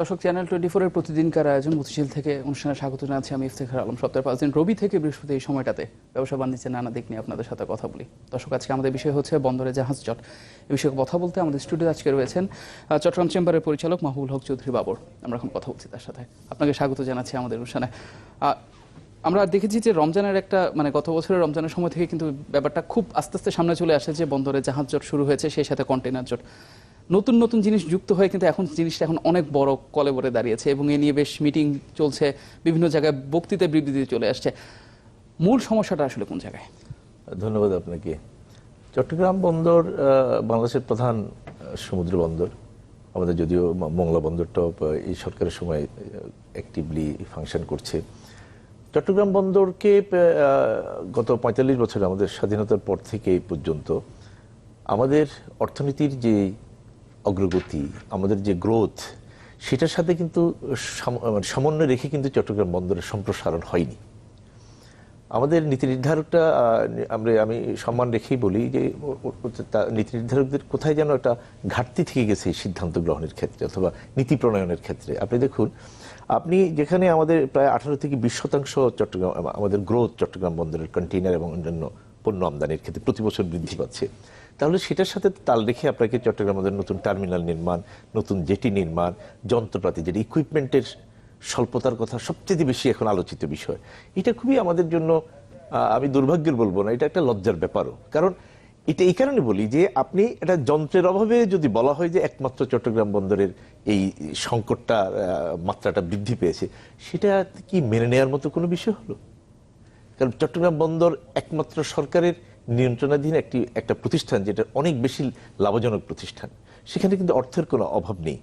দর্শক channel twenty ফোরের প্রতিদিনকার আয়োজন গতিশীল থেকে অনুষ্ঠানে স্বাগত জানাচ্ছি আমি ইফতেখার আলম। সপ্তাহের পাঁচ দিন রবি থেকে বৃহস্পতি এই সময়টাতে ব্যবসা, বাণিজ্যের নানা দিক নিয়ে আপনাদের সাথে কথা বলি। দর্শক, আজকে আমাদের বিষয় হচ্ছে বন্দরে জাহাজ জট এই বিষয়ে কথা বলতে আমাদের স্টুডিও আজকে রয়েছেন চট্টগ্রাম চেম্বারের পরিচালক মাহবুল হক চৌধুরী বাবর। আমরা এখন কথা বলছি তার সাথে। আপনাকে স্বাগত জানাচ্ছি আমাদের অনুষ্ঠানে। আমরা দেখেছি যে রমজানের একটা মানে গত বছরের রমজানের সময় থেকে কিন্তু ব্যাপারটা খুব আস্তে আস্তে সামনে চলে আসে যে বন্দরে জাহাজ জট শুরু হয়েছে, সেই সাথে কন্টেনার জট নতুন নতুন জিনিস যুক্ত হয়ে কিন্তু এখন জিনিসটা এখন অনেক বড় কলেবরে দাঁড়িয়েছে এবং এ নিয়ে বেশ মিটিং চলছে বিভিন্ন জায়গায় বক্তৃতা বিবৃতি চলে আসছে। মূল সমস্যাটা আসলে কোন জায়গায়? ধন্যবাদ আপনাকে। চট্টগ্রাম বন্দর বাংলাদেশের প্রধান সমুদ্র বন্দর। আমাদের যদিও মংলা বন্দরটাও আহ, এই সরকারের সময় অ্যাক্টিভলি ফাংশন করছে। চট্টগ্রাম বন্দরকে গত পঁয়তাল্লিশ বছর আমাদের স্বাধীনতার পর থেকে এই পর্যন্ত আমাদের অর্থনীতির যে অগ্রগতি, আমাদের যে গ্রোথ সেটার সাথে কিন্তু মানে সমন্বয় রেখে কিন্তু চট্টগ্রাম বন্দরের সম্প্রসারণ হয়নি। আমাদের নীতি নির্ধারকটা আমরা, আমি সম্মান রেখেই বলি যে নীতি নির্ধারকদের কোথায় যেন একটা ঘাটতি থেকে গেছে সিদ্ধান্ত গ্রহণের ক্ষেত্রে অথবা নীতি প্রণয়নের ক্ষেত্রে। আপনি দেখুন, আপনি যেখানে আমাদের প্রায় আঠারো থেকে বিশ শতাংশ চট্টগ্রাম আমাদের গ্রোথ চট্টগ্রাম বন্দরের কন্টেইনার এবং অন্যান্য পণ্য আমদানির ক্ষেত্রে প্রতি বছর বৃদ্ধি পাচ্ছে তাহলে সেটার সাথে তাল রেখে আপনাকে চট্টগ্রাম নতুন টার্মিনাল নির্মাণ, নতুন জেটি নির্মাণ, যন্ত্রপাতি, যেটা ইকুইপমেন্টের স্বল্পতার কথা সবচেয়ে বেশি এখন আলোচিত বিষয়। এটা খুবই আমাদের জন্য আমি দুর্ভাগ্যের বলব না, এটা একটা লজ্জার ব্যাপারও। কারণ এটা এই কারণে বলি যে আপনি এটা যন্ত্রের অভাবে যদি বলা হয় যে একমাত্র চট্টগ্রাম বন্দরের এই সংকটটা মাত্রাটা বৃদ্ধি পেয়েছে, সেটা কি মেনে নেওয়ার মতো কোনো বিষয় হলো? কারণ চট্টগ্রাম বন্দর একমাত্র সরকারের নিয়ন্ত্রণাধীন একটি, একটা প্রতিষ্ঠান যেটা অনেক বেশি লাভজনক প্রতিষ্ঠান। সেখানে কিন্তু অর্থের কোনো অভাব নেই।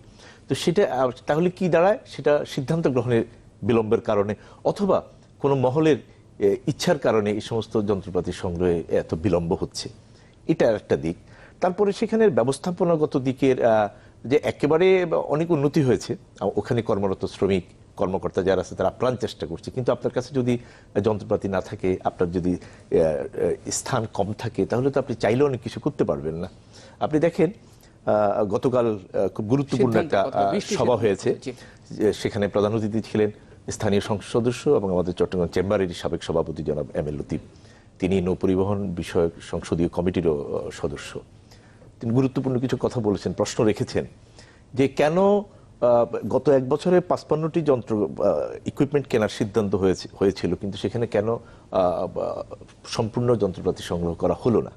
তো সেটা তাহলে কি দাঁড়ায়? সেটা সিদ্ধান্ত গ্রহণের বিলম্বের কারণে অথবা কোনো মহলের ইচ্ছার কারণে এই সমস্ত যন্ত্রপাতি সংগ্রহে এত বিলম্ব হচ্ছে। এটা একটা দিক। তারপরে সেখানের ব্যবস্থাপনাগত দিকের যে একেবারে অনেক উন্নতি হয়েছে ওখানে কর্মরত শ্রমিক কর্মকর্তা যারা আছে তারা প্রাণ চেষ্টা করছে। কিন্তু আপনার কাছে যদি যন্ত্রপাতি না থাকে আপনার যদি স্থান কম থাকে তাহলে তো আপনি চাইলেও অনেক কিছু করতে পারবেন না। আপনি দেখেন গতকাল খুব গুরুত্বপূর্ণ একটা সভা হয়েছে। সেখানে প্রধান অতিথি ছিলেন স্থানীয় সংসদ সদস্য এবং আমাদের চট্টগ্রাম চেম্বারের সাবেক সভাপতি জনাব এম এল লতিফ। তিনি নৌপরিবহন বিষয়ক সংসদীয় কমিটিরও সদস্য। তিনি গুরুত্বপূর্ণ কিছু কথা বলেছেন প্রশ্ন রেখেছেন যে কেন গত এক বছরে পাঁচপান্নটি যন্ত্র ইকুইপমেন্ট কেনার সিদ্ধান্ত হয়েছে হয়েছিল কিন্তু সেখানে কেন সম্পূর্ণ যন্ত্রপাতি সংগ্রহ করা হলো না?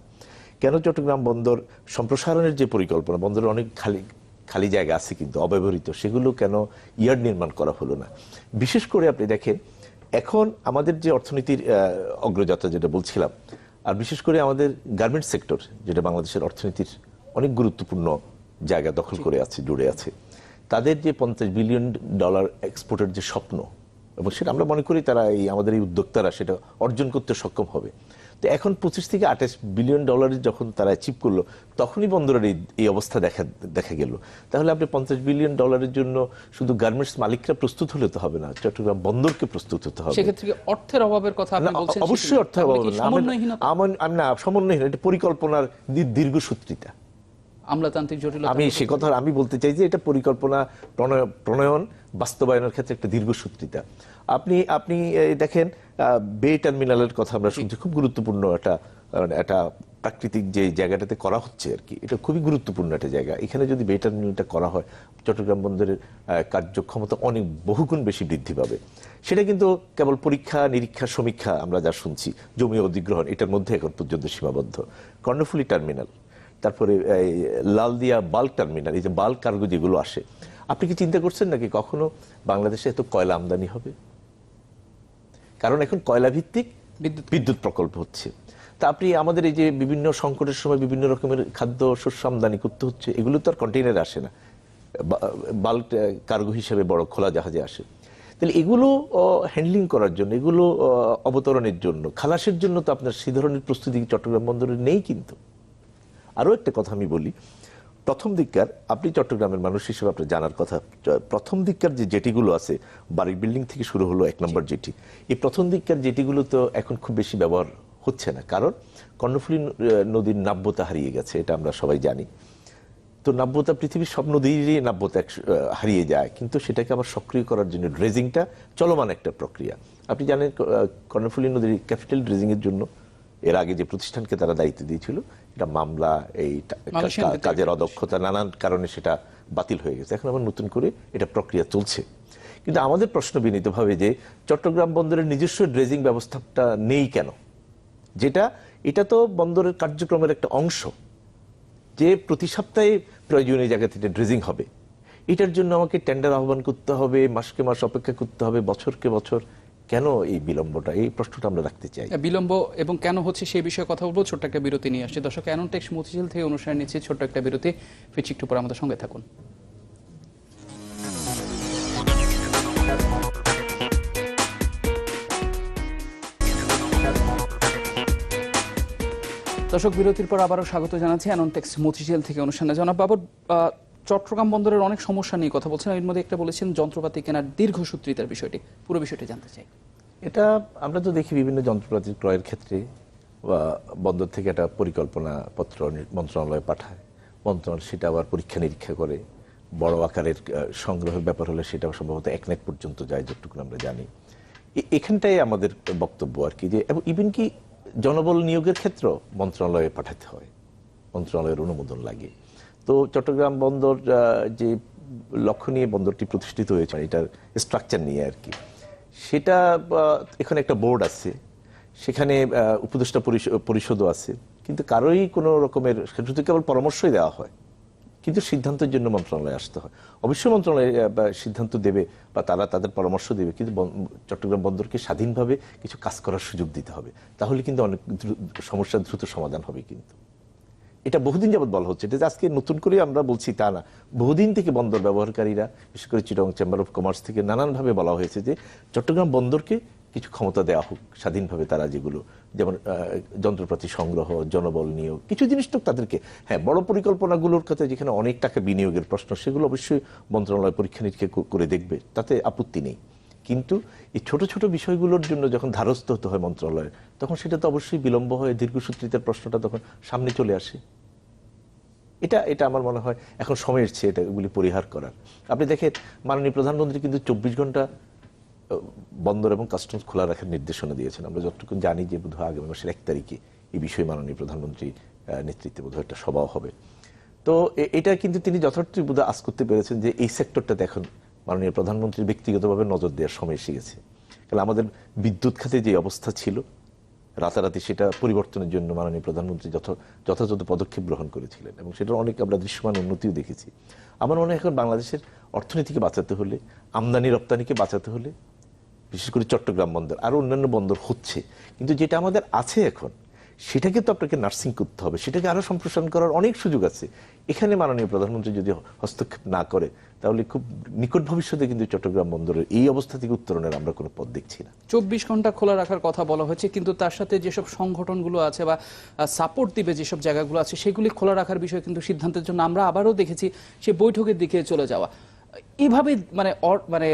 কেন চট্টগ্রাম বন্দর সম্প্রসারণের যে পরিকল্পনা বন্দরের অনেক খালি খালি জায়গা আছে কিন্তু অব্যবহৃত সেগুলো কেন ইয়ার্ড নির্মাণ করা হলো না? বিশেষ করে আপনি দেখেন এখন আমাদের যে অর্থনীতির অগ্রযাত্রা যেটা বলছিলাম আর বিশেষ করে আমাদের গার্মেন্টস সেক্টর যেটা বাংলাদেশের অর্থনীতির অনেক গুরুত্বপূর্ণ জায়গা দখল করে আছে জুড়ে আছে তাদের যে পঞ্চাশ বিলিয়ন ডলার এক্সপোর্টের যে স্বপ্ন এবং সেটা আমরা মনে করি তারা এই আমাদের এই উদ্যোক্তারা সেটা অর্জন করতে সক্ষম হবে। তো এখন পঁচিশ থেকে আঠাশ বিলিয়ন ডলারের যখন তারা অ্যাচিভ করল তখনই বন্দরের এই এই অবস্থা দেখা দেখা গেল। তাহলে আপনি পঞ্চাশ বিলিয়ন ডলারের জন্য শুধু গার্মেন্টস মালিকরা প্রস্তুত হলে তো হবে না চট্টগ্রাম বন্দরকে প্রস্তুত হতে হবে। সেক্ষেত্রে অর্থের অভাবের কথা অবশ্যই অর্থের অভাব না। সমন্বয়হীন এটা পরিকল্পনার দীর্ঘসূত্রিতা। আমলাতান্ত্রিক জটিলতা আমি সে কথা আমি বলতে চাই যে এটা পরিকল্পনা প্রণয়ন বাস্তবায়নের ক্ষেত্রে একটা দীর্ঘসূত্রিতা আপনি আপনি দেখেন বে টার্মিনালের কথা আমরা শুনছি খুব গুরুত্বপূর্ণ একটা মানে একটা প্রাকৃতিক যে জায়গাটাতে করা হচ্ছে আর কি এটা খুবই গুরুত্বপূর্ণ একটা জায়গা। এখানে যদি বে টার্মিনালটা করা হয় চট্টগ্রাম বন্দরের কার্যক্ষমতা অনেক বহুগুণ বেশি বৃদ্ধি পাবে। সেটা কিন্তু কেবল পরীক্ষা নিরীক্ষা সমীক্ষা আমরা যা শুনছি জমি অধিগ্রহণ এটার মধ্যে এখন পর্যন্ত সীমাবদ্ধ। কর্ণফুলি টার্মিনাল। তারপরে এই লালদিয়া বাল্ক টার্মিনাল এই যে বাল্ক কার্গো যেগুলো আসে আপনি কি চিন্তা করছেন নাকি কখনো বাংলাদেশে এত কয়লা আমদানি হবে? কারণ এখন কয়লা ভিত্তিক বিদ্যুৎ বিদ্যুৎ প্রকল্প হচ্ছে। তা আপনি আমাদের এই যে বিভিন্ন সংকটের সময় বিভিন্ন রকমের খাদ্য শস্য আমদানি করতে হচ্ছে এগুলো তো আর কন্টেইনারে আসে না। বাল্ক কার্গো হিসেবে বড় খোলা জাহাজে আসে। তাহলে এগুলো হ্যান্ডলিং করার জন্য এগুলো অবতরণের জন্য খালাসের জন্য তো আপনার সে ধরনের প্রস্তুতি চট্টগ্রাম বন্দরে নেই কিন্তু? আরও একটা কথা আমি বলি। প্রথম দিককার আপনি চট্টগ্রামের মানুষ হিসেবে আপনার জানার কথা প্রথম দিককার যে জেটিগুলো আছে বাড়ির বিল্ডিং থেকে শুরু হলো এক নম্বর জেটি। এই প্রথম দিককার জেটিগুলো তো এখন খুব বেশি ব্যবহার হচ্ছে না। কারণ কর্ণফুলী নদীর নাব্যতা হারিয়ে গেছে এটা আমরা সবাই জানি। তো নাব্যতা পৃথিবীর সব নদীরই নাব্যতা হারিয়ে যায়। কিন্তু সেটাকে আবার সক্রিয় করার জন্য ড্রেজিংটা চলমান একটা প্রক্রিয়া। আপনি জানেন কর্ণফুলী নদীর ক্যাপিটাল ড্রেজিংয়ের জন্য এর আগে যে প্রতিষ্ঠানকে তারা দায়িত্ব দিয়েছিল এটা মামলা এই কাজের অদক্ষতা নানান কারণে সেটা বাতিল হয়ে গেছে। এখন আবার নতুন করে এটা প্রক্রিয়া চলছে। কিন্তু আমাদের প্রশ্ন বিনীতভাবে যে চট্টগ্রাম বন্দরের নিজস্ব ড্রেজিং ব্যবস্থাটা নেই কেন? যেটা এটা তো বন্দরের কার্যক্রমের একটা অংশ। যে প্রতি সপ্তাহে প্রয়োজনীয় জায়গা থেকে ড্রেজিং হবে। এটার জন্য আমাকে টেন্ডার আহ্বান করতে হবে মাসকে মাস অপেক্ষা করতে হবে বছরকে বছর। কেন এই বিলম্বটা? এই প্রশ্নটা আমরা রাখতে চাই। বিলম্ব এবং কেন হচ্ছে সেই বিষয়ে কথা বলব, ছোট্ট একটা বিরতি নিয়ে আসছি। দর্শক অ্যানন্টেক্স মতিঝিল থেকে অনুষ্ঠান নিচ্ছে ছোট্ট একটা বিরতি। ফিরছি একটু পরে আমাদের সঙ্গে থাকুন। দর্শক, বিরতির পর আবারও স্বাগত জানাচ্ছি অ্যানন্টেক্স মতিঝিল থেকে অনুষ্ঠানে। জনাব বাবর চট্টগ্রাম বন্দরের অনেক সমস্যা নিয়ে কথা বলছেন। এর মধ্যে একটা বলেছেন, যন্ত্রপাতি কেনার দীর্ঘসূত্রিতার বিষয়টি। পুরো বিষয়টি জানতে চাই। এটা আমরা তো দেখি বিভিন্ন যন্ত্রপাতি ক্রয়ের ক্ষেত্রে, বা বন্দর থেকে একটা পরিকল্পনা পত্র মন্ত্রণালয়ে পাঠায়। মন্ত্রণালয় সেটা আবার পরীক্ষা নিরীক্ষা করে। বড় আকারের সংগ্রহের ব্যাপার হলে সেটা সম্ভবত এক নাইট পর্যন্ত যায় যতটুকু আমরা জানি। এখানটাই আমাদের বক্তব্য আর কি যে, এবং ইভেন কি জনবল নিয়োগের ক্ষেত্র মন্ত্রণালয়ে পাঠাতে হয়। মন্ত্রণালয়ের অনুমোদন লাগে। তো চট্টগ্রাম বন্দর যে লক্ষ্য নিয়ে বন্দরটি প্রতিষ্ঠিত হয়েছে, এটার স্ট্রাকচার নিয়ে আর কি। সেটা এখানে একটা বোর্ড আছে, সেখানে উপদেষ্টা পরিষ- পরিষদও আছে, কিন্তু কারোই কোনো রকমের, শুধু কেবল পরামর্শই দেওয়া হয়, কিন্তু সিদ্ধান্তের জন্য মন্ত্রণালয়ে আসতে হয়। অবশ্যই মন্ত্রণালয় সিদ্ধান্ত দেবে বা তারা তাদের পরামর্শ দেবে, কিন্তু চট্টগ্রাম বন্দরকে স্বাধীনভাবে কিছু কাজ করার সুযোগ দিতে হবে। তাহলে কিন্তু অনেক সমস্যার দ্রুত সমাধান হবে কিন্তু। এটা বহুদিন যাবৎ বলা হচ্ছে। এটা আজকে নতুন করে আমরা বলছি তা না। বহুদিন থেকে বন্দর ব্যবহারকারীরা, বিশেষ করে চিটং চেম্বার অফ কমার্স থেকে নানানভাবে বলা হয়েছে যে চট্টগ্রাম বন্দরকে কিছু ক্ষমতা দেওয়া হোক, স্বাধীনভাবে তারা যেগুলো, যেমন যন্ত্রপাতি সংগ্রহ, জনবল নিয়োগ, কিছু জিনিস তো তাদেরকে। হ্যাঁ বড় পরিকল্পনাগুলোর কথা যেখানে অনেক টাকা বিনিয়োগের প্রশ্ন, সেগুলো অবশ্যই মন্ত্রণালয় পরীক্ষা নিরীক্ষা করে দেখবে, তাতে আপত্তি নেই। কিন্তু এই ছোট ছোট বিষয়গুলোর জন্য যখন ধারস্থ হতে হয় মন্ত্রণালয়ের তখন সেটা তো অবশ্যই বিলম্ব হয় দীর্ঘসূত্রিতার প্রশ্নটা তখন সামনে চলে আসে। এটা এটা আমার মনে হয় এখন সময় এসছে এটা, এগুলি পরিহার করার। আপনি দেখেন, মাননীয় প্রধানমন্ত্রী কিন্তু চব্বিশ ঘণ্টা বন্দর এবং কাস্টমস খোলা রাখার নির্দেশনা দিয়েছেন। আমরা যতটুকু জানি যে বোধহয় আগামী মাসের এক তারিখে এই বিষয়ে মাননীয় প্রধানমন্ত্রী নেতৃত্বে বোধহয় একটা সভাও হবে। তো এটা কিন্তু তিনি যথার্থই বোধহয় আজ করতে পেরেছেন যে এই সেক্টরটাতে এখন মাননীয় প্রধানমন্ত্রী ব্যক্তিগতভাবে নজর দেওয়ার সময় এসে গেছে। কারণ আমাদের বিদ্যুৎ খাতে যে অবস্থা ছিল, রাতারাতি সেটা পরিবর্তনের জন্য মাননীয় প্রধানমন্ত্রী যথ- যথাযথ পদক্ষেপ গ্রহণ করেছিলেন এবং সেটার অনেক আমরা দৃশ্যমান উন্নতিও দেখেছি। আমার মনে হয় এখন বাংলাদেশের অর্থনীতিকে বাঁচাতে হলে, আমদানি রপ্তানিকে বাঁচাতে হলে, বিশেষ করে চট্টগ্রাম বন্দর আরও অন্যান্য বন্দর হচ্ছে, কিন্তু যেটা আমাদের আছে এখন সেটাকে তো আপনাকে নার্সিং করতে হবে, সেটাকে আরও সম্প্রসারণ করার অনেক সুযোগ আছে। এখানে মাননীয় প্রধানমন্ত্রী যদি হস্তক্ষেপ না করে, তাহলে খুব নিকট ভবিষ্যতে কিন্তু চট্টগ্রাম বন্দরের এই অবস্থা থেকে উত্তরণের আমরা কোনো পথ দেখছি না। চব্বিশ ঘণ্টা খোলা রাখার কথা বলা হয়েছে কিন্তু তার সাথে যেসব সংগঠনগুলো আছে বা সাপোর্ট দিবে যেসব জায়গাগুলো আছে, সেগুলি খোলা রাখার বিষয়ে কিন্তু সিদ্ধান্তের জন্য আমরা আবারও দেখেছি সে বৈঠকের দিকে চলে যাওয়া। এইভাবে মানে মানে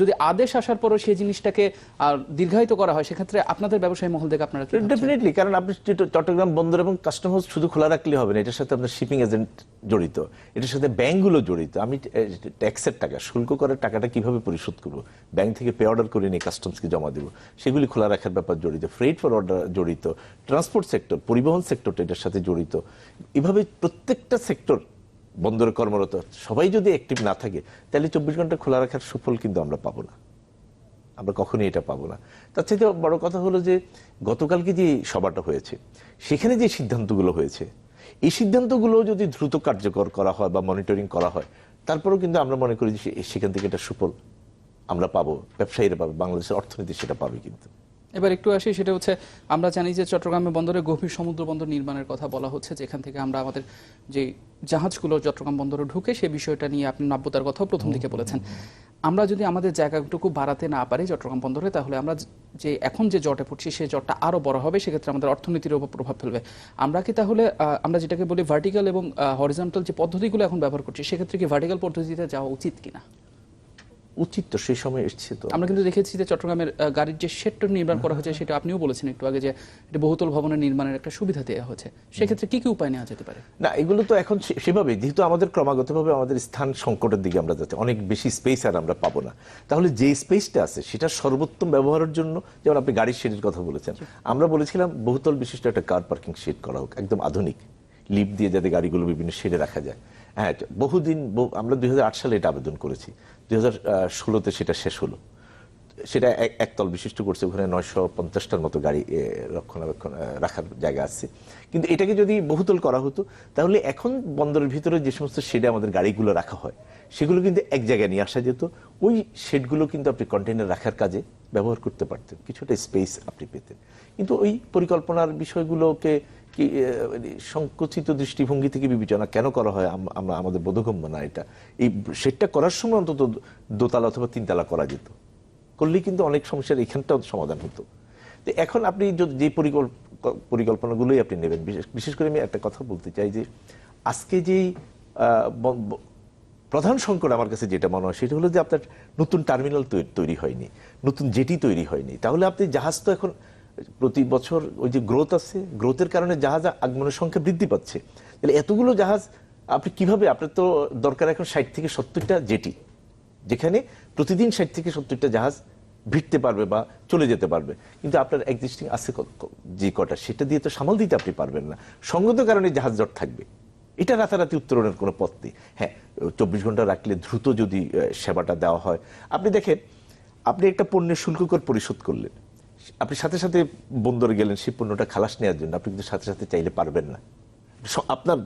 যদি আদেশ আসার পরও সেই জিনিসটাকে দীর্ঘায়িত করা হয়, সেক্ষেত্রে আপনাদের ব্যবসায়ী মহল থেকে আপনারা ডেফিনেটলি কারণ আপনি চট্টগ্রাম বন্দর এবং কাস্টম হাউস শুধু খোলা রাখলে হবে না, এটার সাথে আপনার শিপিং এজেন্ট জড়িত, এটার সাথে ব্যাংকগুলো জড়িত। আমি ট্যাক্সের টাকা, শুল্ক করার টাকাটা কীভাবে পরিশোধ করব? ব্যাংক থেকে পে অর্ডার করে নিয়ে কাস্টমসকে জমা দেবো। সেগুলি খোলা রাখার ব্যাপার জড়িত ফ্রেড ফর অর্ডার জড়িত ট্রান্সপোর্ট সেক্টর পরিবহন সেক্টরটা এটার সাথে জড়িত। এভাবে প্রত্যেকটা সেক্টর বন্দরে কর্মরত, সবাই যদি অ্যাক্টিভ না থাকে, তাহলে চব্বিশ ঘণ্টা খোলা রাখার সুফল কিন্তু আমরা পাবো না। আমরা কখনোই এটা পাবো না। তার চাইতে বড় কথা হলো যে, গতকালকে যে সভাটা হয়েছে, সেখানে যে সিদ্ধান্তগুলো হয়েছে, এই সিদ্ধান্তগুলো যদি দ্রুত কার্যকর করা হয় বা মনিটরিং করা হয়, তারপরেও কিন্তু আমরা মনে করি যে সেখান থেকে এটা সুফল আমরা পাবো, ব্যবসায়ীরা পাবে, বাংলাদেশের অর্থনীতি সেটা পাবে কিন্তু। এবার একটু আসি, সেটা হচ্ছে আমরা জানি যে চট্টগ্রামে বন্দরে গভীর সমুদ্র বন্দর নির্মাণের কথা বলা হচ্ছে, যেখান থেকে আমরা আমাদের যে জাহাজগুলো চট্টগ্রাম বন্দরে ঢুকে সে বিষয়টা নিয়ে আপনি নাব্যতার কথাও প্রথম দিকে বলেছেন। আমরা যদি আমাদের জায়গাটুকু বাড়াতে না পারি চট্টগ্রাম বন্দরে, তাহলে আমরা যে এখন যে জটে পড়ছি সেই জটটা আরও বড় হবে, সেক্ষেত্রে আমাদের অর্থনীতির উপর প্রভাব ফেলবে। আমরা কি তাহলে আমরা যেটাকে বলি ভার্টিক্যাল এবং হরিজন্টাল যে পদ্ধতিগুলো এখন ব্যবহার করছি, সেক্ষেত্রে কি ভার্টিক্যাল পদ্ধতিতে যাওয়া উচিত কিনা? উচিত তো সেই সময় এসছে তো। আমরা কিন্তু দেখেছি যে চট্টগ্রামের গাড়ির যে শেডটা নির্মাণ করা হয়েছে সেটা আপনিও বলেছেন একটু আগে যে এটা বহুতল ভবনের নির্মাণের একটা সুবিধা দেওয়া হয়েছে। সেক্ষেত্রে কি কি উপায় নেওয়া যেতে পারে? না এগুলো তো এখন সেভাবে যেহেতু আমাদের ক্রমাগতভাবে আমাদের স্থান সংকটের দিকে আমরা যাচ্ছি অনেক বেশি স্পেস আর আমরা পাবো না। তাহলে যে স্পেসটা আছে সেটা সর্বোত্তম ব্যবহারের জন্য যেমন আপনি গাড়ির শেডের কথা বলেছেন আমরা বলেছিলাম বহুতল বিশিষ্ট একটা কার পার্কিং শেড করা হোক একদম আধুনিক। লিফট দিয়ে যাতে গাড়িগুলো বিভিন্ন শেডে রাখা যায়। হ্যাঁ বহুদিন আমরা দুই হাজার আট সালে এটা আবেদন করেছি। দুই হাজার ষোলোতে সেটা শেষ হলো। সেটা এক- একতল বিশিষ্ট করছে, ওখানে নয়শো পঞ্চাশটার মতো গাড়ি রক্ষণাবেক্ষণ রাখার জায়গা আছে। কিন্তু এটাকে যদি বহুতল করা হতো, তাহলে এখন বন্দরের ভিতরে যে সমস্ত শেডে আমাদের গাড়িগুলো রাখা হয়, সেগুলো কিন্তু এক জায়গায় নিয়ে আসা যেত। ওই শেডগুলো কিন্তু আপনি কন্টেনার রাখার কাজে ব্যবহার করতে পারতেন। কিছুটা স্পেস আপনি পেতেন। কিন্তু ওই পরিকল্পনার বিষয়গুলোকে মানে সংকুচিত দৃষ্টিভঙ্গি থেকে বিবেচনা কেন করা হয়? আমরা আমাদের বোধগম্য না এটা। এই শেডটা করার সময় অন্তত দোতলা অথবা তিনতলা করা যেত। করলেই কিন্তু অনেক সমস্যার এখানটাও সমাধান হতো। তো এখন আপনি যে পরিকল্প- পরিকল্পনাগুলোই আপনি নেবেন, বিশেষ করে আমি একটা কথা বলতে চাই যে আজকে যেই প্রধান সংকট আমার কাছে যেটা মনে হয় সেটা হলো যে আপনার নতুন টার্মিনাল তৈরি হয়নি, নতুন জেটি তৈরি হয়নি। তাহলে আপনি জাহাজ তো এখন প্রতি বছর ওই যে গ্রোথ আছে গ্রোথের কারণে জাহাজ আগমনের সংখ্যা বৃদ্ধি পাচ্ছে। তাহলে এতগুলো জাহাজ আপনি কীভাবে, আপনার তো দরকার এখন ষাট থেকে সত্তরটা জেটি যেখানে প্রতিদিন ষাট থেকে সত্তরটা জাহাজ ভিড়তে পারবে বা চলে যেতে পারবে। কিন্তু আপনার এক্সিস্টিং আছে যে কটা, সেটা দিয়ে তো সামাল দিতে আপনি পারবেন না। সঙ্গত কারণে জাহাজ জট থাকবে। এটা রাতারাতি উত্তরণের কোনো পথ নেই। হ্যাঁ চব্বিশ ঘণ্টা রাখলে দ্রুত যদি সেবাটা দেওয়া হয়। আপনি দেখেন, আপনি একটা পণ্যের শুল্ক কর পরিশোধ করলেন। আপনি সাথে সাথে বন্দরে গেলেন সেই পণ্যটা খালাস নেওয়ার জন্য। আপনি কিন্তু সাথে সাথে চাইলে পারবেন না। আপনার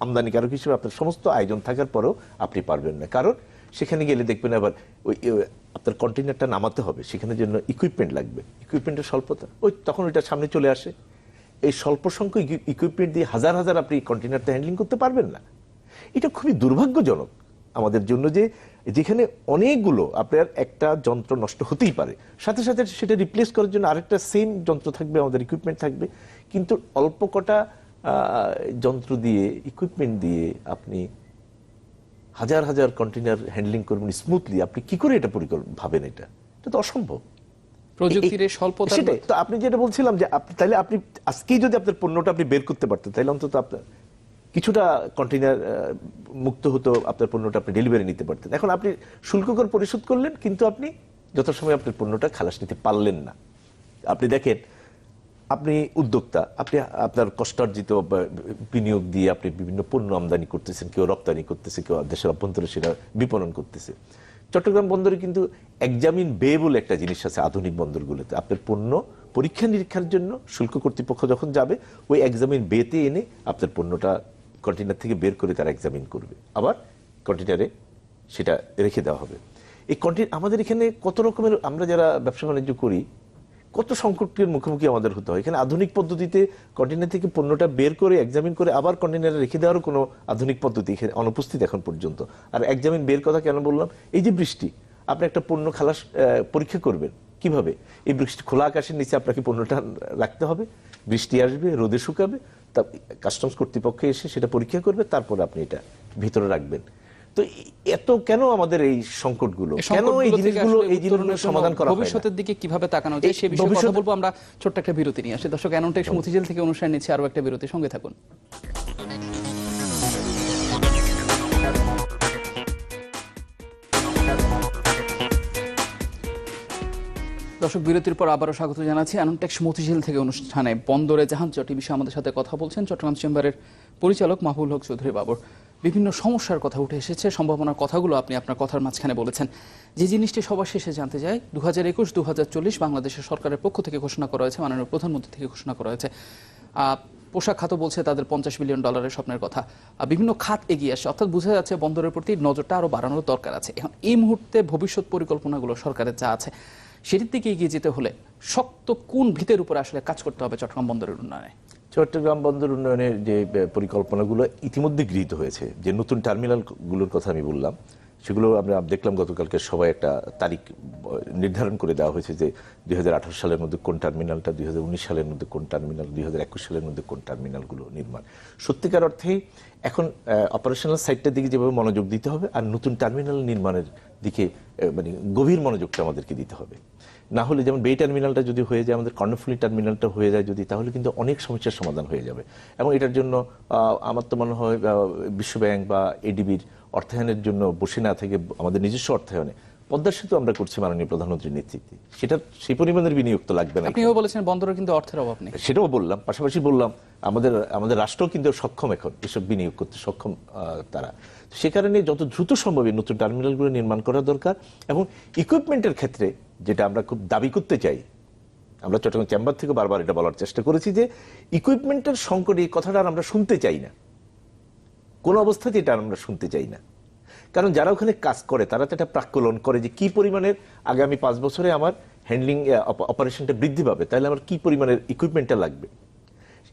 আমদানিকারক হিসেবে আপনার সমস্ত আয়োজন থাকার পরেও আপনি পারবেন না। কারণ সেখানে গেলে দেখবেন আবার ওই আপনার কন্টেনারটা নামাতে হবে। সেখানে জন্য ইকুইপমেন্ট লাগবে। ইকুইপমেন্টের স্বল্পতা। ওই তখন ওইটা সামনে চলে আসে। এই স্বল্প সংখ্যক ইকুইপমেন্ট দিয়ে হাজার হাজার আপনি কন্টেনারটা হ্যান্ডলিং করতে পারবেন না। এটা খুবই দুর্ভাগ্যজনক। আমাদের জন্য যে যেখানে অনেকগুলো আপনার একটা যন্ত্র নষ্ট হতেই পারে। সাথে সাথে সেটা রিপ্লেস করার জন্য আরেকটা সেম যন্ত্র থাকবে আমাদের ইকুইপমেন্ট থাকবে। কিন্তু অল্প কটা যন্ত্র দিয়ে ইকুইপমেন্ট দিয়ে আপনি হাজার হাজার কন্টেনার হ্যান্ডলিং করবেন স্মুথলি আপনি কি করে এটা পরিকল্পনা ভাবেন এটা? এটা তো অসম্ভব। প্রযুক্তির এই- সেটাই। তো আপনি যেটা বলছিলাম যে আপনি তাহলে আপনি আজকেই যদি আপনার পণ্যটা আপনি বের করতে পারতেন তাহলে অন্তত আপনার কিছুটা কন্টেনার মুক্ত হতো আপনার পণ্যটা আপনি ডেলিভারি নিতে পারতেন। এখন আপনি শুল্ক কর পরিশোধ করলেন, কিন্তু আপনি যথাসময়ে আপনার পণ্যটা খালাস নিতে পারলেন না। আপনি দেখেন, আপনি উদ্যোক্তা, আপনি আপনার কষ্টার্জিত বিনিয়োগ দিয়ে আপনি বিভিন্ন পণ্য আমদানি করতেছেন, কেউ রপ্তানি করতেছে, কেউ দেশের অভ্যন্তরে সেটা বিপণন করতেছে। চট্টগ্রাম বন্দরে কিন্তু একজামিন বে বলে একটা জিনিস আছে আধুনিক বন্দরগুলোতে। আপনার পণ্য পরীক্ষা নিরীক্ষার জন্য শুল্ক কর্তৃপক্ষ যখন যাবে, ওই একজামিন বেতে এনে আপনার পণ্যটা কন্টেনার থেকে বের করে তারা এক্সামিন করবে। আবার কন্টেনারে সেটা রেখে দেওয়া হবে। এই কন্টেনার আমাদের এখানে কত রকমের আমরা যারা ব্যবসা বাণিজ্য করি, কত সংকটের মুখোমুখি আমাদের হতে হয়। এখানে আধুনিক পদ্ধতিতে কন্টেনার থেকে পণ্যটা বের করে এক্সামিন করে আবার কন্টেনারে রেখে দেওয়ারও কোনো আধুনিক পদ্ধতি এখানে অনুপস্থিত এখন পর্যন্ত। আর এক্সামিন বের কথা কেন বললাম? এই যে বৃষ্টি, আপনি একটা পণ্য খালাস পরীক্ষা করবেন। কীভাবে? এই বৃষ্টি খোলা আকাশের নিচে আপনাকে পণ্যটা রাখতে হবে। বৃষ্টি আসবে, রোদে শুকাবে তা কাস্টমস কর্তৃপক্ষ এসে সেটা পরীক্ষা করবে তারপর আপনি এটা ভিতরে রাখবেন। তো এত কেন আমাদের এই সংকটগুলো? কেন এই জিনিসগুলো এই জিনিসগুলো সমাধান করা ভবিষ্যতের দিকে কীভাবে তাকানো যায় সে বিষয়ে কথা বলব আমরা ছোট্ট একটা বিরতি নিয়ে আসি। দর্শক অ্যানোটেক্স মতিঝিল থেকে অনুষ্ঠান নিচ্ছে আরও একটা বিরতি সঙ্গে থাকুন। দর্শক, বিরতির পর আবারও স্বাগত জানাচ্ছি অ্যানোটেক্স মতিঝিল থেকে অনুষ্ঠানে। বন্দরে জাহান জটি বিষয়ে আমাদের সাথে কথা বলছেন চট্টগ্রাম চেম্বারের পরিচালক মাহবুল হক চৌধুরী বাবর। বিভিন্ন সমস্যার কথা উঠে এসেছে, সম্ভাবনার কথাগুলো আপনি আপনার কথার মাঝখানে বলেছেন। যে জিনিসটি সবার শেষে জানতে চাই দু হাজার একুশ দু হাজার চল্লিশ বাংলাদেশের সরকারের পক্ষ থেকে ঘোষণা করা হয়েছে, মাননীয় প্রধানমন্ত্রী থেকে ঘোষণা করা হয়েছে। পোশাক খাতও বলছে তাদের পঞ্চাশ বিলিয়ন ডলারের স্বপ্নের কথা। বিভিন্ন খাত এগিয়ে আসছে, অর্থাৎ বোঝা যাচ্ছে বন্দরের প্রতি নজরটা আরও বাড়ানোর দরকার আছে। এখন এই মুহূর্তে ভবিষ্যৎ পরিকল্পনাগুলো সরকারের যা আছে। সেটির দিকে এগিয়ে যেতে হলে শক্ত কোন ভিতের উপর আসলে কাজ করতে হবে চট্টগ্রাম বন্দরের উন্নয়নে? চট্টগ্রাম বন্দর উন্নয়নের যে পরিকল্পনাগুলো ইতিমধ্যে গৃহীত হয়েছে। যে নতুন টার্মিনালগুলোর কথা আমি বললাম সেগুলো আমরা দেখলাম গতকালকে সবাই একটা তারিখ, নির্ধারণ করে দেওয়া হয়েছে যে দুই হাজার আঠারো সালের মধ্যে কোন টার্মিনালটা, দুই হাজার উনিশ সালের মধ্যে কোন টার্মিনাল, দুই হাজার একুশ সালের মধ্যে কোন টার্মিনালগুলো নির্মাণ। সত্যিকার অর্থে এখন অপারেশনাল সাইটটার দিকে যেভাবে মনোযোগ দিতে হবে আর নতুন টার্মিনাল নির্মাণের দিকে মানে গভীর মনোযোগটা আমাদেরকে দিতে হবে। না হলে যেমন বে টার্মিনালটা যদি হয়ে যায় আমাদের কর্ণফুলি টার্মিনালটা হয়ে যায় যদি তাহলে কিন্তু অনেক সমস্যার সমাধান হয়ে যাবে। এবং এটার জন্য আমার তো মনে হয় বিশ্বব্যাংক বা এডিবির অর্থায়নের জন্য বসে না থেকে আমাদের নিজস্ব অর্থায়নে পদ্মা সেতু আমরা করছি মাননীয় প্রধানমন্ত্রীর নেতৃত্বে। সেটা সেই পরিমাণের বিনিয়োগ তো লাগবে না আপনিও বলেছেন বন্দরের কিন্তু অর্থের অভাব নেই। সেটাও বললাম পাশাপাশি বললাম আমাদের আমাদের রাষ্ট্র কিন্তু সক্ষম এখন এসব বিনিয়োগ করতে সক্ষম তারা। সে কারণে যত দ্রুত সম্ভব নতুন টার্মিনালগুলো নির্মাণ করা দরকার এবং ইকুইপমেন্টের ক্ষেত্রে যেটা আমরা খুব দাবি করতে চাই। আমরা চট্টগ্রাম চেম্বার থেকে বারবার এটা বলার চেষ্টা করেছি যে ইকুইপমেন্টের সংকট এই কথাটা আমরা শুনতে চাই না। কোন অবস্থাতে এটা আমরা শুনতে চাই না। কারণ যারা ওখানে কাজ করে, তারা তো এটা প্রাক্কলন করে যে কি পরিমাণের আগামী পাঁচ বছরে আমার হ্যান্ডলিং অপারেশনটা বৃদ্ধি পাবে, তাহলে আমার কি পরিমাণের ইকুইপমেন্টটা লাগবে?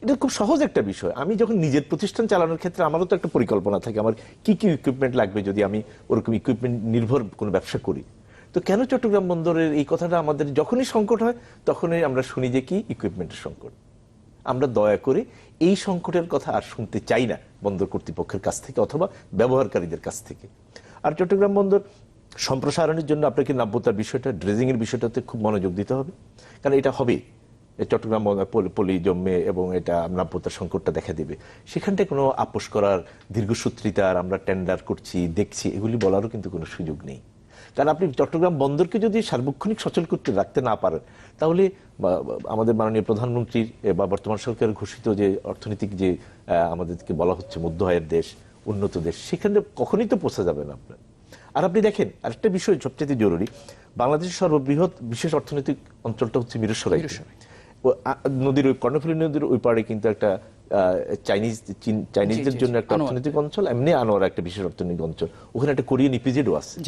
এটা খুব সহজ একটা বিষয়। আমি যখন নিজের প্রতিষ্ঠান চালানোর ক্ষেত্রে আমারও তো একটা পরিকল্পনা থাকে, আমার কি কি ইকুইপমেন্ট লাগবে যদি আমি ওরকম ইকুইপমেন্ট নির্ভর কোনো ব্যবসা করি। তো কেন চট্টগ্রাম বন্দরের এই কথাটা আমাদের যখনই সংকট হয়, তখনই আমরা শুনি যে কি? ইকুইপমেন্টের সংকট। আমরা দয়া করে এই সংকটের কথা আর শুনতে চাই না বন্দর কর্তৃপক্ষের কাছ থেকে অথবা ব্যবহারকারীদের কাছ থেকে। আর চট্টগ্রাম বন্দর সম্প্রসারণের জন্য আপনাকে নাব্যতার বিষয়টা, ড্রেজিংয়ের বিষয়টাতে খুব মনোযোগ দিতে হবে। কারণ এটা হবে। চট্টগ্রাম পলি জমে এবং এটা নাব্যতার সংকটটা দেখা দেবে। সেখানটায় কোনো আপোষ করার দীর্ঘসূত্রিতার আমরা টেন্ডার করছি, দেখছি, এগুলি বলারও কিন্তু কোনো সুযোগ নেই। কারণ আপনি চট্টগ্রাম বন্দরকে যদি সার্বক্ষণিক সচল করতে রাখতে না পারেন তাহলে আমাদের মাননীয় প্রধানমন্ত্রীর বা বর্তমান সরকারের ঘোষিত যে অর্থনৈতিক যে আমাদেরকে বলা হচ্ছে মধ্য আয়ের দেশ উন্নত দেশ সেখানে কখনই তো পৌঁছা যাবে না আপনার। আর আপনি দেখেন আরেকটা বিষয় সবচেয়ে জরুরি বাংলাদেশের সর্ববৃহৎ বিশেষ অর্থনৈতিক অঞ্চলটা হচ্ছে মিরসরাই। নদীর ওই কর্ণফুলী নদীর ওই পাড়ে কিন্তু একটা আহ, চাইনিজ চীন- চাইনিজদের জন্য একটা অর্থনৈতিক অঞ্চল এমনি আনোয়ার একটা বিশেষ অর্থনৈতিক অঞ্চল। ওখানে একটা কোরিয়ান ইপিজেডও আছে।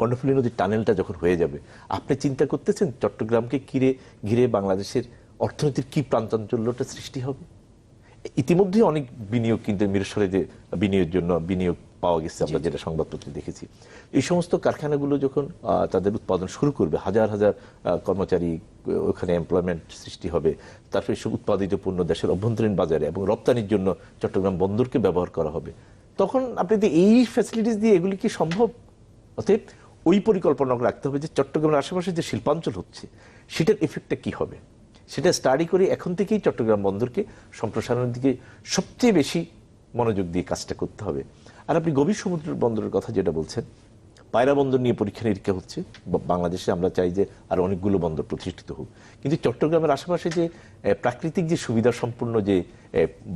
কর্ণফুলী নদীর টানেলটা যখন হয়ে যাবে আপনি চিন্তা করতেছেন চট্টগ্রামকে ঘিরে ঘিরে বাংলাদেশের অর্থনীতির কি প্রান্তাঞ্চল্যটা সৃষ্টি হবে? ইতিমধ্যে অনেক বিনিয়োগ কিন্তু মিরসরে যে বিনিয়োগের জন্য বিনিয়োগ পাওয়া গেছে আমরা যেটা সংবাদপত্রে দেখেছি। এই সমস্ত কারখানাগুলো যখন তাদের উৎপাদন শুরু করবে হাজার হাজার কর্মচারী ওখানে এমপ্লয়মেন্ট সৃষ্টি হবে তারপরে সব উৎপাদিত পণ্য দেশের অভ্যন্তরীণ বাজারে এবং রপ্তানির জন্য চট্টগ্রাম বন্দরকে ব্যবহার করা হবে তখন আপনি এই ফ্যাসিলিটিস দিয়ে এগুলি কি সম্ভব? অতএব ওই পরিকল্পনা রাখতে হবে যে চট্টগ্রামের আশেপাশে যে শিল্পাঞ্চল হচ্ছে, সেটার এফেক্টটা কি হবে? সেটা স্টাডি করে এখন থেকেই চট্টগ্রাম বন্দরকে সম্প্রসারণের দিকে সবচেয়ে বেশি মনোযোগ দিয়ে কাজটা করতে হবে। আর আপনি গভীর সমুদ্র বন্দরের কথা যেটা বলছেন, পায়রা বন্দর নিয়ে পরীক্ষা নিরীক্ষা হচ্ছে। বাংলাদেশে আমরা চাই যে আর অনেকগুলো বন্দর প্রতিষ্ঠিত হোক। কিন্তু চট্টগ্রামের আশেপাশে যে প্রাকৃতিক যে সুবিধা সম্পূর্ণ যে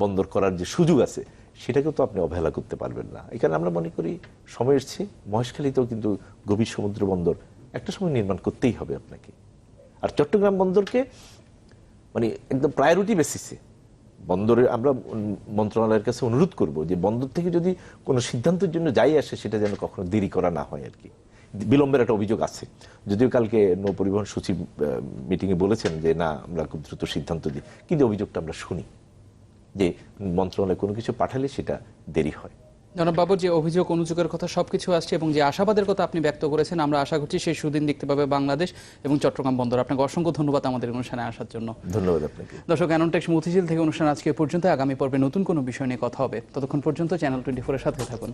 বন্দর করার যে সুযোগ আছে সেটাকেও তো আপনি অবহেলা করতে পারবেন না। এখানে আমরা মনে করি সময় এসছে, মহেশখালীতেও কিন্তু গভীর সমুদ্র বন্দর একটা সময় নির্মাণ করতেই হবে আপনাকে। আর চট্টগ্রাম বন্দরকে মানে একদম প্রায়োরিটি বেসিসে বন্দরে আমরা মন্ত্রণালয়ের কাছে অনুরোধ করব যে বন্দর থেকে যদি কোনো সিদ্ধান্তের জন্য যাই আসে, সেটা যেন কখনো দেরি করা না হয় আর কি। বিলম্বের একটা অভিযোগ আছে। যদিও কালকে নৌ পরিবহন সচিব মিটিংয়ে বলেছেন যে, না, আমরা খুব দ্রুত সিদ্ধান্ত দিই। কিন্তু অভিযোগটা আমরা শুনি। যে মন্ত্রণালয়ে কোনো কিছু পাঠালে সেটা দেরি হয়। জনাব বাবুর যে অভিযোগ অনুযোগের কথা সবকিছু আসছে এবং যে আশাবাদের কথা আপনি ব্যক্ত করেছেন আমরা আশা করছি সেই সুদিন দেখতে পাবে বাংলাদেশ এবং চট্টগ্রাম বন্দর। আপনাকে অসংখ্য ধন্যবাদ আমাদের অনুষ্ঠানে আসার জন্য। ধন্যবাদ আপনাকে। দর্শক অ্যানন্টেক্স মতিঝিল থেকে অনুষ্ঠান আজকে পর্যন্ত। আগামী পর্বে নতুন কোনো বিষয় নিয়ে কথা হবে। ততক্ষণ পর্যন্ত চ্যানেল টোয়েন্টি ফোরের সাথে থাকুন।